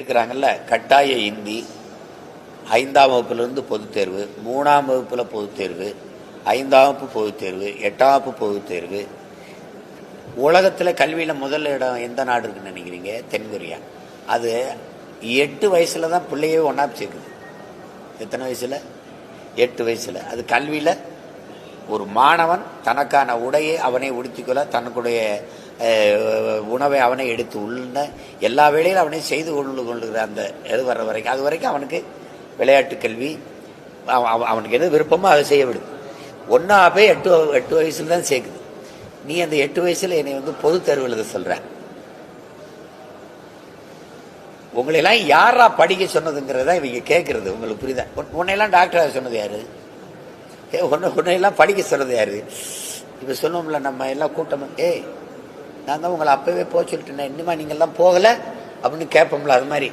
இருக்கிறாங்கல்ல கட்டாய இந்தி ஐந்தாம் வகுப்புலேருந்து பொதுத் தேர்வு மூணாம் வகுப்பில் பொதுத் தேர்வு ஐந்தாம் வகுப்பு பொதுத் தேர்வு எட்டாம் வகுப்பு பொதுத் தேர்வு. உலகத்தில் கல்வியில் முதல் இடம் எந்த நாடு இருக்குன்னு நினைக்கிறீங்க? தென்கொரியா அது எட்டு வயசில் தான் பிள்ளையே ஒன்றா சேர்க்குது. எத்தனை வயசில்? எட்டு வயசில். அது கல்வியில் ஒரு மாணவன் தனக்கான உடையை அவனே உடுத்திக்கொள்ள தனக்குடைய உணவை அவனை எடுத்து உள்ள எல்லா வேலையிலும் அவனை செய்து கொண்டு கொள்ளுகிற அந்த இது வர்ற வரைக்கும் அது வரைக்கும் அவனுக்கு விளையாட்டு கல்வி அவனுக்கு எது விருப்பமோ அதை செய்ய விடுது ஒன்றா போய் எட்டு எட்டு வயசுல தான் சேர்க்குது. நீ அந்த எட்டு வயசில் என்னை வந்து பொது தேர்வு எழுத சொல்ற. உங்களையெல்லாம் யாரா படிக்க சொன்னதுங்கிறத இவங்க கேட்குறது உங்களுக்கு புரியுதா? உன்னையெல்லாம் டாக்டராக சொன்னது யாரு? ஏ உன்னை உன்னையெல்லாம் படிக்க சொன்னது யாரு? இப்போ சொன்னோம்ல நம்ம எல்லாம் கூட்டம் ஏய் நான் தான் உங்களை அப்போவே போக சொல்லிட்டேன். இன்னுமா நீங்கள்லாம் போகலை? அப்படின்னு கேட்போம்ல அது மாதிரி.